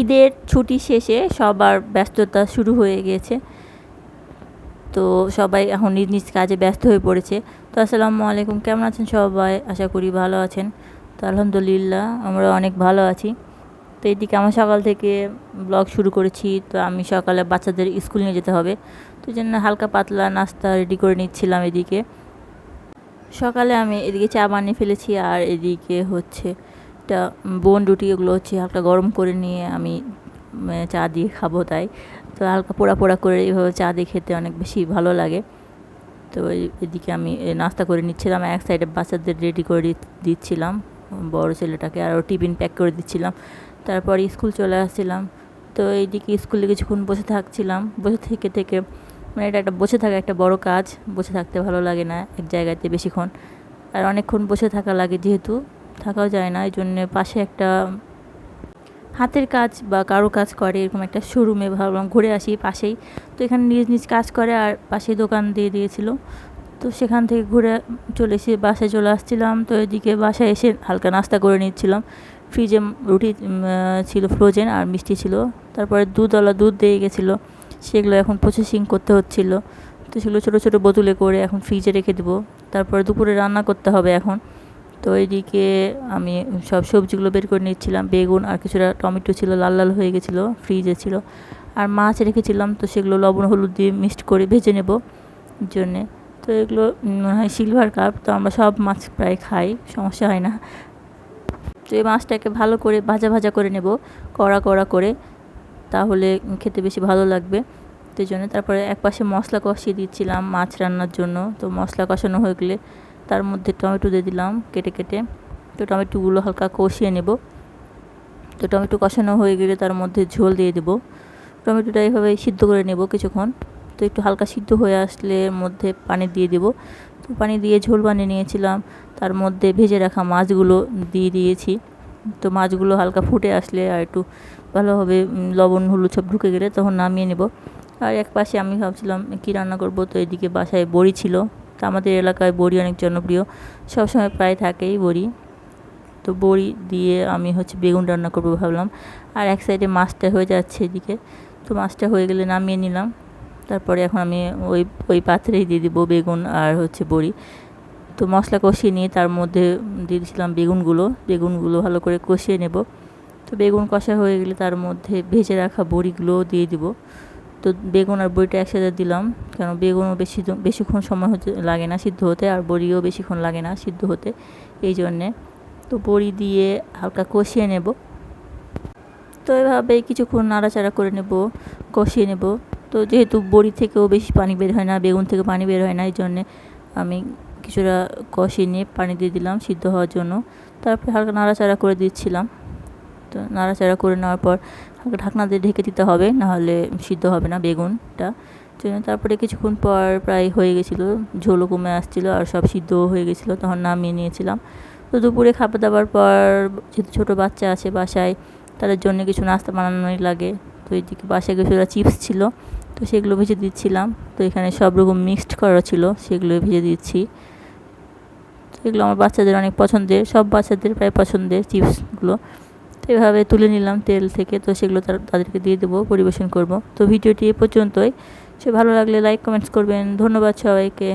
ঈদের ছুটি শেষে সবার ব্যস্ততা শুরু হয়ে গিয়েছে তো সবাই এখন নিজ নিজ কাজে ব্যস্ত হয়ে পড়েছে। তো আসসালামু আলাইকুম, কেমন আছেন সবাই? আশা করি ভালো আছেন। তো আলহামদুলিল্লাহ, আমরা অনেক ভালো আছি। তো এদিকে আমার সকাল থেকে ব্লগ শুরু করেছি। তো আমি সকালে বাচ্চাদের স্কুল নিয়ে যেতে হবে। তো জন্য হালকা পাতলা নাস্তা রেডি করে নিচ্ছিলাম এদিকে। সকালে আমি এদিকে চা বানিয়ে ফেলেছি আর এদিকে হচ্ছে একটা বোন রুটি এগুলো হচ্ছে হালকা গরম করে নিয়ে আমি চা দিয়ে খাব তাই। তো হালকা পোড়া পোড়া করে এইভাবে চা দিয়ে খেতে অনেক বেশি ভালো লাগে। তো এদিকে আমি নাস্তা করে নিচ্ছিলাম, এক সাইডে বাচ্চাদের রেডি করে দিচ্ছিলাম বড় ছেলেটাকে আর টিফিন প্যাক করে দিচ্ছিলাম। তারপর স্কুল চলে আসছিলাম। তো এইদিকে স্কুলে কিছুক্ষণ বসে থাকছিলাম। বসে থেকে থেকে মানে এটা একটা বসে থাকা একটা বড় কাজ। বসে থাকতে ভালো লাগে না এক জায়গাতে বেশিক্ষণ। আর অনেকক্ষণ বসে থাকা লাগে যেহেতু থাকাও যায় না এই জন্য পাশে একটা হাতের কাজ বা কারও কাজ করে, এরকম একটা শোরুমে ভাবলাম ঘুরে আসি পাশেই। তো এখানে নিজ নিজ কাজ করে আর পাশে দোকান দিয়ে দিয়েছিল। তো সেখান থেকে ঘুরে চলে এসে বাসায় চলে আসছিলাম। তো এদিকে বাসায় এসে হালকা নাস্তা করে নিচ্ছিলাম। ফ্রিজে রুটি ছিল ফ্রোজেন আর মিষ্টি ছিল। তারপরে দুধওয়ালা দুধ দিয়ে গেছিল। সেগুলো এখন প্রসেসিং করতে হচ্ছিল। তো সেগুলো ছোটো ছোটো বোতলে করে এখন ফ্রিজে রেখে দেবো। তারপরে দুপুরে রান্না করতে হবে এখন। তো এইদিকে আমি সব সবজিগুলো বের করে নিচ্ছিলাম। বেগুন আর কিছুটা টমেটো ছিল, লাল লাল হয়ে গেছিল ফ্রিজে ছিল। আর মাছ রেখেছিলাম, তো সেগুলো লবণ, হলুদ দিয়ে মিক্সড করে ভেজে নেব জন্যে। তো এগুলো হয় সিলভার কাপ তো আমরা সব মাছ প্রায় খাই, সমস্যা হয় না। তো এই মাছটাকে ভালো করে ভাজা ভাজা করে নেব, কড়া কড়া করে, তাহলে খেতে বেশি ভালো লাগবে। তো জন্য তারপরে এক পাশে মশলা কষিয়ে দিচ্ছিলাম মাছ রান্নার জন্য। তো মশলা কষানো হয়ে গেলে তার মধ্যে টমেটো দিয়ে দিলাম কেটে কেটে। তো টমেটোগুলো হালকা কষিয়ে নেব। তো টমেটো কষানো হয়ে গেলে তার মধ্যে ঝোল দিয়ে দেব। টমেটোটা এইভাবে সিদ্ধ করে নেব কিছুক্ষণ। তো একটু হালকা সিদ্ধ হয়ে আসলে মধ্যে পানি দিয়ে দেব। তো পানি দিয়ে ঝোল বানিয়ে নিয়েছিলাম। তার মধ্যে ভেজে রাখা মাছগুলো দিয়ে দিয়েছি। তো মাছগুলো হালকা ফুটে আসলে আর একটু ভালোভাবে লবণ, হলুদ সব ঢুকে গেলে তখন নামিয়ে নেব। আর এক পাশে আমি ভাবছিলাম কী রান্না করব? তো এদিকে বাসায় বড়ি ছিল। আমাদের এলাকায় বড়ি অনেক জনপ্রিয়। সবসময় প্রায় থাকেই বড়ি। তো বড়ি দিয়ে আমি হচ্ছে বেগুন রান্না করব ভাবলাম। আর এক সাইডে মাছটা হয়ে যাচ্ছে এদিকে। তো মাছটা হয়ে গেলে নামিয়ে নিলাম। তারপরে এখন আমি ওই ওই পাত্রেই দিয়ে দিব বেগুন আর হচ্ছে বড়ি। তো মশলা কষিয়ে নিয়ে তার মধ্যে দিয়ে দিয়েছিলাম বেগুনগুলো। বেগুনগুলো ভালো করে কষিয়ে নেব। তো বেগুন কষা হয়ে গেলে তার মধ্যে ভেজে রাখা বড়িগুলোও দিয়ে দিব। তো বেগুন আর বড়িটা একসাথে দিলাম। কারণ বেগুনও বেশি বেশিক্ষণ সময় হতে লাগে না সিদ্ধ হতে, আর বড়িও বেশিক্ষণ লাগে না সিদ্ধ হতে। এই জন্যে তো বড়ি দিয়ে হালকা কষিয়ে নেব। তো এভাবে কিছুক্ষণ নাড়াচাড়া করে নেব, কষিয়ে নেব। তো যেহেতু বড়ি থেকেও বেশি পানি বের হয় না, বেগুন থেকে পানি বের হয় না, এই জন্যে আমি কিছুটা কষিয়ে নিয়ে পানি দিয়ে দিলাম সিদ্ধ হওয়ার জন্য। তারপরে হালকা নাড়াচাড়া করে দিচ্ছিলাম। তো নাড়াচাড়া করে নেওয়ার পর ঢাকনা দিয়ে ঢেকে দিতে হবে, নাহলে সিদ্ধ হবে না বেগুনটা। তারপরে কিছুক্ষণ পর প্রায় হয়ে গেছিল ঝোলও কমে আসছিল আর সব সিদ্ধও হয়ে গেছিল, তখন নামিয়ে নিয়েছিলাম। তো দুপুরে খাবার দাবার পর যেহেতু ছোটো বাচ্চা আছে বাসায়, তাদের জন্য কিছু নাস্তা বানানোই লাগে। তো এইদিকে বাসায় কিছুটা চিপস ছিল, তো সেগুলো ভেজে দিচ্ছিলাম। তো এখানে সব রকম মিক্সড করা ছিল সেগুলো ভেজে দিচ্ছি। এগুলো আমার বাচ্চাদের অনেক পছন্দের, সব বাচ্চাদের প্রায় পছন্দের চিপসগুলো। তো এভাবে তুলে নিলাম তেল থেকে, তো সেগুলো তাদেরকে দিয়ে দেবো, পরিবেশন করব। তো ভিডিওটি এ পর্যন্তই। সে ভালো লাগলে লাইক কমেন্টস করবেন। ধন্যবাদ সবাইকে।